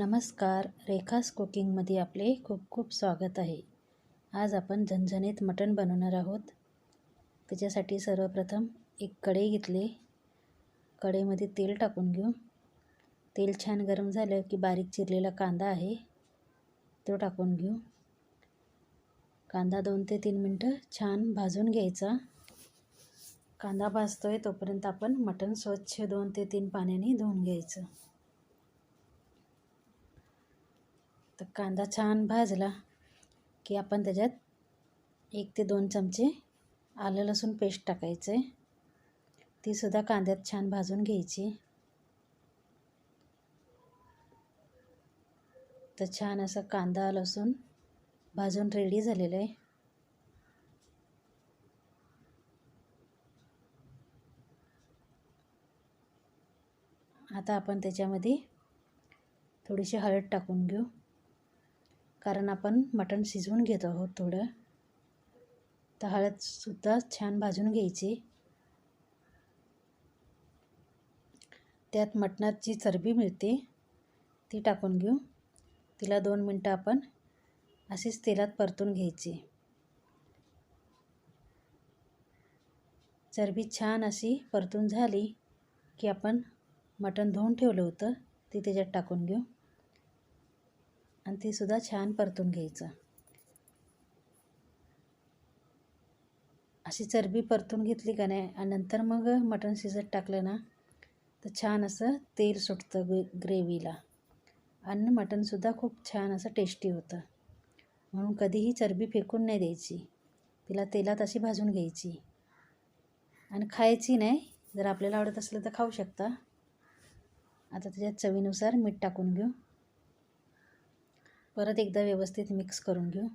नमस्कार. रेखास कुकिंगमध्ये आपले खूप खूप स्वागत आहे. आज आपण झणझणीत मटण बनवणार आहोत. त्याच्यासाठी सर्वप्रथम एक कढई घेतली. कढईमध्ये तेल टाकून घेऊ. तेल छान गरम झालं की बारीक चिरलेला कांदा आहे तो टाकून घेऊ. कांदा दोन ते तीन मिनटं छान भाजून घ्यायचा. कांदा भाजतो आहे तोपर्यंत आपण मटण स्वच्छ दोन ते तीन पाण्याने धुवून घ्यायचं. तर कांदा छान भाजला की आपण त्याच्यात एक ते दोन चमचे आलं लसूण पेस्ट टाकायचं. आहे तीसुद्धा कांद्यात छान भाजून घ्यायची. तर छान असं कांदा लसूण भाजून रेडी झालेलं आहे. आता आपण त्याच्यामध्ये थोडीशी हळद टाकून घेऊ. कारण आपण मटण शिजवून घेत आहोत थोडं. तर हळदसुद्धा छान भाजून घ्यायची. त्यात मटणात जी चरबी मिळते. ती टाकून घेऊ. तिला दोन मिनटं आपण अशीच तेलात परतून घ्यायची. चरबी छान अशी परतून झाली की आपण मटण धुवून ठेवलं होतं. ती त्याच्यात टाकून घेऊ. आणि तीसुद्धा छान परतून घ्यायचं. अशी चरबी परतून घेतली का नाही आणि नंतर मग मटण शिजत टाकलं ना तर छान असं तेल सुटतं ग्रे ग्रेव्हीला. आणि मटणसुद्धा खूप छान असं टेस्टी होतं. म्हणून कधीही चरबी फेकून नाही द्यायची. तिला तेलात अशी भाजून घ्यायची. आणि खायची नाही. जर आपल्याला आवडत असलं तर खाऊ शकता. आता त्याच्यात चवीनुसार मीठ टाकून घेऊ. परत एकदा व्यवस्थित मिक्स करून घेऊ.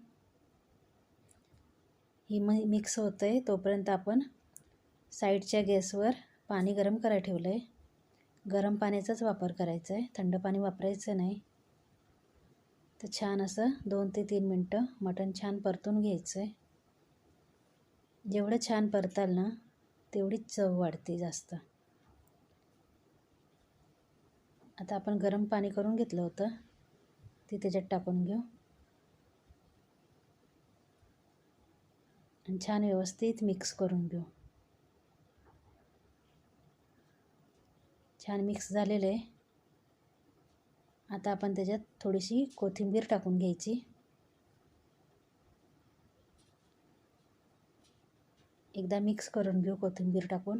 ही म मिक्स होतं आहे तोपर्यंत आपण साईडच्या गॅसवर पाणी गरम करायला ठेवलं आहे गरम पाण्याचाच वापर करायचा आहे थंड पाणी वापरायचं नाही. तर छान असं दोन ते तीन मिनटं मटण छान परतून घ्यायचं आहे जेवढं छान परताल ना तेवढीच चव वाढते जास्त. आता आपण गरम पाणी करून घेतलं होतं. ते त्याच्यात टाकून घेऊ. आणि छान व्यवस्थित मिक्स करून घेऊ. छान मिक्स झालेलं आहे. आता आपण त्याच्यात थोडीशी कोथिंबीर टाकून घ्यायची. एकदा मिक्स करून घेऊ कोथिंबीर टाकून.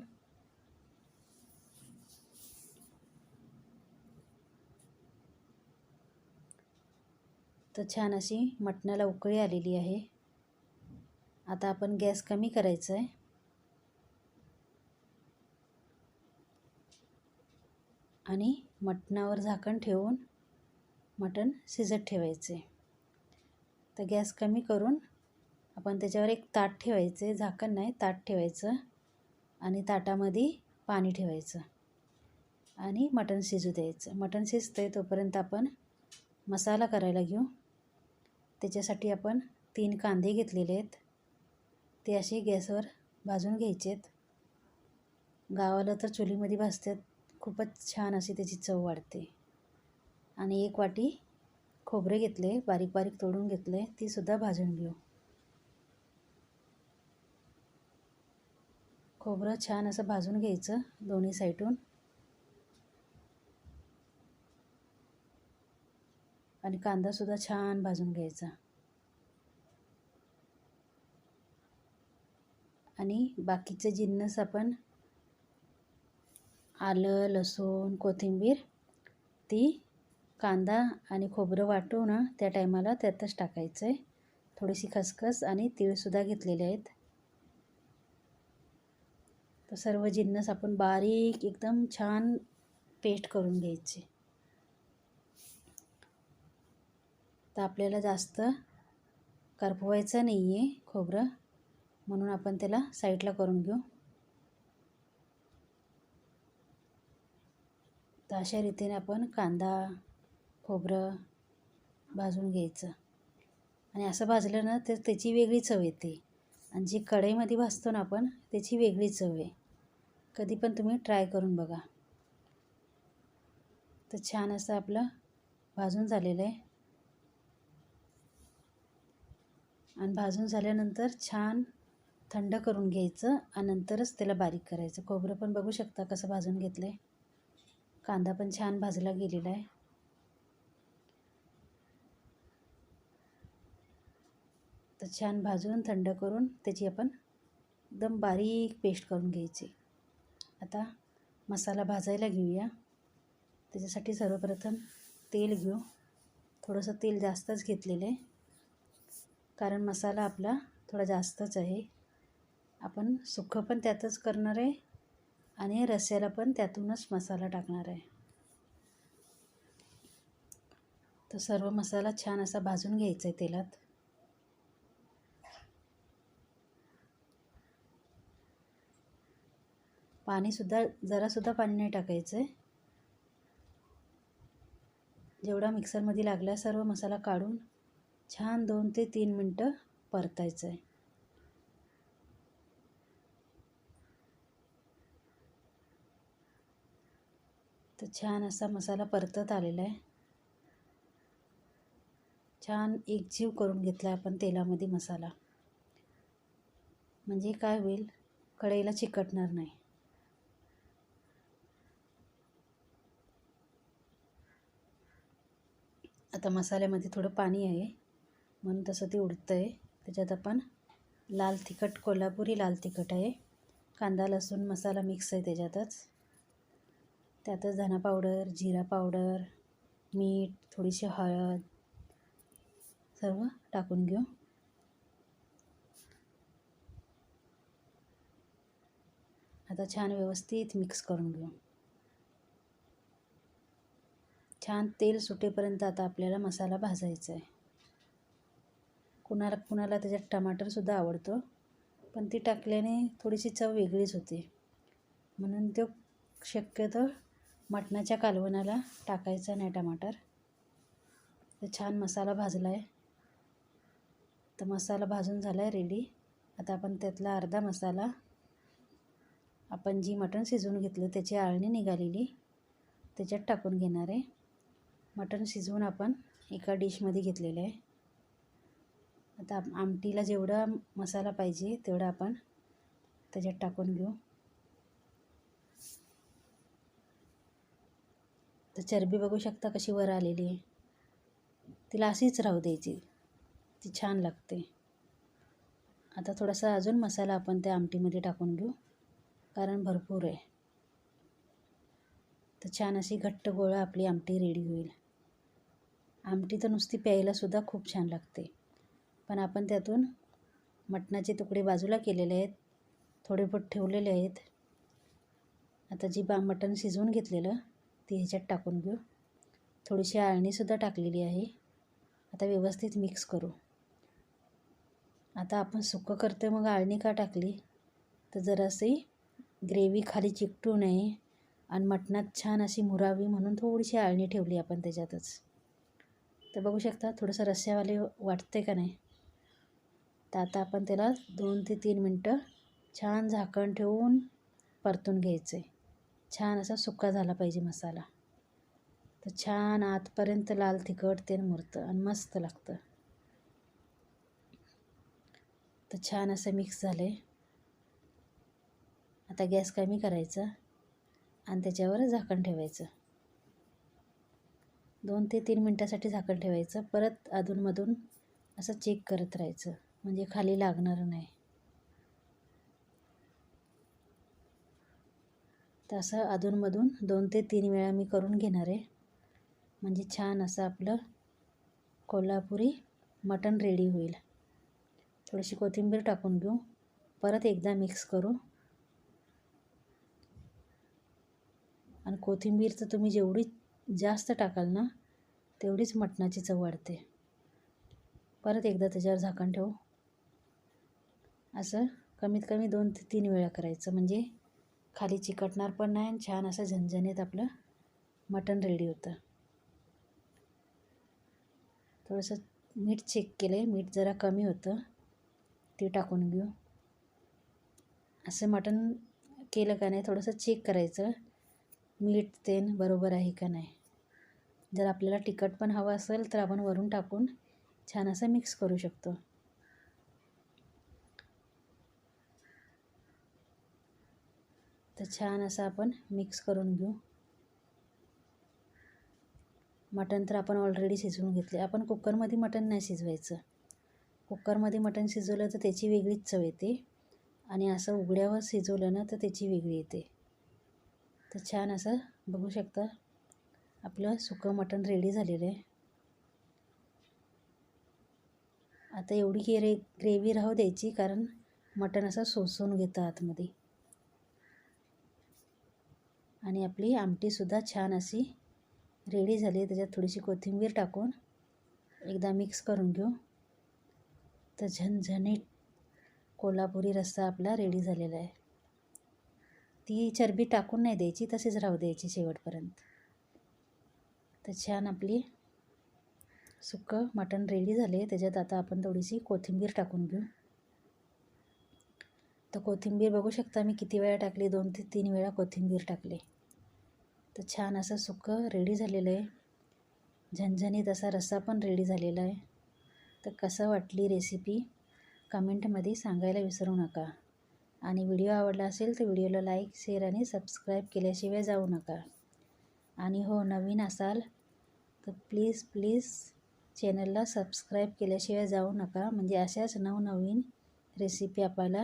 तर छान अशी मटणाला उकळी आलेली आहे. आता आपण गॅस कमी करायचा आहे आणि मटणावर झाकण ठेवून मटण शिजत ठेवायचे. तर गॅस कमी करून आपण त्याच्यावर एक ताट ठेवायचे. झाकण नाही ताट ठेवायचं. आणि ताटामध्ये पाणी ठेवायचं. आणि मटण शिजू द्यायचं. मटण शिजतं आहे तोपर्यंत आपण मसाला करायला घेऊ. त्याच्यासाठी आपण तीन कांदे घेतलेले आहेत. ते असे गॅसवर भाजून घ्यायचे आहेत गावाला तर चुलीमध्ये भाजतात. खूपच छान अशी त्याची चव वाढते. आणि एक वाटी खोबरे घेतले बारीक बारीक तोडून घेतले तीसुद्धा भाजून घेऊ. खोबरं छान असं भाजून घ्यायचं दोन्ही साईडून. आणि कांदासुद्धा छान भाजून घ्यायचा. आणि बाकीचे जिन्नस आपण आलं लसूण कोथिंबीर ती कांदा आणि खोबरं वाटू ना त्या टायमाला त्यातच टाकायचं आहे थोडीशी खसखस आणि तीळसुद्धा घेतलेले आहेत. तर सर्व जिन्नस आपण बारीक एकदम छान पेस्ट करून घ्यायचे. तर आपल्याला जास्त करपवायचं नाही आहे खोबरं. म्हणून आपण त्याला साईडला करून घेऊ. तर अशा रीतीने आपण कांदा खोबरं भाजून घ्यायचं. आणि असं भाजलं ना तर त्याची वेगळी चव येते. आणि जी कढईमध्ये भाजतो ना आपण त्याची वेगळी चव आहे. कधी पण तुम्ही ट्राय करून बघा. तर छान असं आपलं भाजून झालेलं आहे. आणि भाजून झाल्यानंतर छान थंड करून घ्यायचं आणि नंतरच त्याला बारीक करायचं. खोबरं पण बघू शकता कसं भाजून घेतलं आहे कांदा पण छान भाजला गेलेला आहे. तर छान भाजून थंड करून त्याची आपण एकदम बारीक पेस्ट करून घ्यायची. आता मसाला भाजायला घेऊया. त्याच्यासाठी सर्वप्रथम तेल घेऊ. थोडंसं तेल जास्तच घेतलेलं आहे. कारण मसाला आपला थोडा जास्तच आहे. आपण सुखं पण त्यातच करणार आहे आणि रस्स्याला पण त्यातूनच मसाला टाकणार आहे. तर सर्व मसाला छान असा भाजून घ्यायचा आहे तेलात. पाणीसुद्धा जरासुद्धा पाणी नाही टाकायचं आहे. जेवढा मिक्सरमध्ये लागला सर्व मसाला काढून छान दोन ते तीन मिनटं परतायचं आहे तर छान असा मसाला परतत आलेला आहे छान एकजीव करून घेतला आपण तेलामध्ये मसाला. म्हणजे काय होईल? कढईला चिकटणार नाही. आता मसाल्यामध्ये थोडं पाणी आहे. म्हणून तसं ते उडतं आहे त्याच्यात आपण लाल तिखट कोल्हापुरी लाल तिखट आहे. कांदा लसूण मसाला मिक्स आहे त्याच्यातच. त्यातच धना पावडर जिरा पावडर मीठ थोडीशी हळद सर्व टाकून घेऊ. आता छान व्यवस्थित मिक्स करून घेऊ. छान तेल सुटेपर्यंत आता आपल्याला मसाला भाजायचा आहे कुणाला कुणाला त्याच्यात टमाटरसुद्धा आवडतो. पण ती टाकल्याने थोडीशी चव वेगळीच होते. म्हणून तो शक्यतो मटणाच्या कालवणाला टाकायचा नाही टमाटर. तर छान मसाला भाजला आहे तर मसाला भाजून झाला आहे रेडी आता आपण त्यातला अर्धा मसाला आपण जी मटण शिजवून घेतलं त्याची आळणी निघालेली त्याच्यात टाकून घेणार आहे. मटण शिजवून आपण एका डिशमध्ये घेतलेलं आहे. आता आमटीला जेवढा मसाला पाहिजे तेवढा आपण त्याच्यात टाकून घेऊ. तर चरबी बघू शकता कशी वर आलेली आहे. तिला अशीच राहू द्यायची. ती छान लागते. आता थोडासा अजून मसाला आपण त्या आमटीमध्ये टाकून घेऊ. कारण भरपूर आहे. तर छान अशी घट्ट गोळा आपली आमटी रेडी होईल. आमटी तर नुसती प्यायलासुद्धा खूप छान लागते. पण आपण त्यातून मटणाचे तुकडे बाजूला केलेले आहेत. थोडे बहुत ठेवलेले आहेत. आता जी बा मटण शिजवून घेतलेलं ती ह्याच्यात टाकून घेऊ. थोडीशी आळणीसुद्धा टाकलेली आहे. आता व्यवस्थित मिक्स करू. आता आपण सुकं करतो मग आळणी का टाकली? तर जराशी ग्रेव्ही खाली चिकटू नये आणि मटणात छान अशी मुरावी म्हणून थोडीशी आळणी ठेवली आपण त्याच्यातच. तर बघू शकता थोडंसं रस्स्यावाले वाटते का नाही? तर आता आपण त्याला दोन ते तीन मिनटं छान झाकण ठेवून परतून घ्यायचं. आहे छान असा सुका झाला पाहिजे मसाला. तर छान आतपर्यंत लाल तिखट ते मुरतं आणि मस्त लागतं. तर छान असं मिक्स झालं. आहे आता गॅस कमी करायचा आणि त्याच्यावर झाकण ठेवायचं. दोन ते तीन मिनटासाठी झाकण ठेवायचं. परत अधूनमधून असं चेक करत राहायचं. म्हणजे खाली लागणार नाही. तसं अधूनमधून दोन ते तीन वेळा मी करून घेणार आहे. म्हणजे छान असं आपलं कोल्हापुरी मटण रेडी होईल. थोडीशी कोथिंबीर टाकून घेऊ. परत एकदा मिक्स करू. आणि कोथिंबीर तर तुम्ही जेवढी जास्त टाकाल ना तेवढीच मटणाची चव वाढते. परत एकदा त्याच्यावर झाकण ठेवू. असं कमीत कमी दोन ते तीन वेळा करायचं. म्हणजे खाली चिकटणार पण नाही आणि छान असं झणझणीत आपलं मटण रेडी होतं. थोडंसं मीठ चेक केलं आहे मीठ जरा कमी होतं. ते टाकून घेऊ. असं मटण केलं का नाही थोडंसं चेक करायचं. मीठ तेन बरोबर आहे का नाही. जर आपल्याला तिखट पण हवं असेल तर आपण वरून टाकून छान असं मिक्स करू शकतो. तर छान असं आपण मिक्स करून घेऊ. मटण तर आपण ऑलरेडी शिजवून घेतले. आपण कुकरमध्ये मटण नाही शिजवायचं. कुकरमध्ये मटण शिजवलं तर त्याची वेगळीच चव येते. आणि असं उघड्यावर शिजवलं ना तर त्याची वेगळी येते. तर छान असं बघू शकता आपलं सुकं मटण रेडी झालेलं आहे. आता एवढी ग्रे ग्रेव्ही राहू द्यायची कारण मटण असं सोसून घेतं आतमध्ये. आणि आपली आमटीसुद्धा छान अशी रेडी झाली त्याच्यात थोडीशी कोथिंबीर टाकून एकदा मिक्स करून घेऊ. तर झणझणीत कोल्हापुरी रस्सा आपला रेडी झालेला आहे. ती चरबी टाकून नाही द्यायची तशीच राहू द्यायची शेवटपर्यंत. तर छान आपली सुकं मटण रेडी झाले त्याच्यात आता आपण थोडीशी कोथिंबीर टाकून घेऊ. तर कोथिंबीर बघू शकता मी किती वेळा टाकली दोन ते तीन वेळा कोथिंबीर टाकली. तर छान असं सुकं रेडी झालेलं आहे. झणझणीत असा रस्सा पण रेडी झालेला आहे. तर कसं वाटली रेसिपी? कमेंटमध्ये सांगायला विसरू नका. आणि व्हिडिओ आवडला असेल तर व्हिडिओला लाईक शेअर आणि सबस्क्राईब केल्याशिवाय जाऊ नका. आणि हो नवीन असाल तर प्लीज प्लीज चॅनलला सबस्क्राईब केल्याशिवाय जाऊ नका. म्हणजे अशाच नवनवीन रेसिपी आपल्याला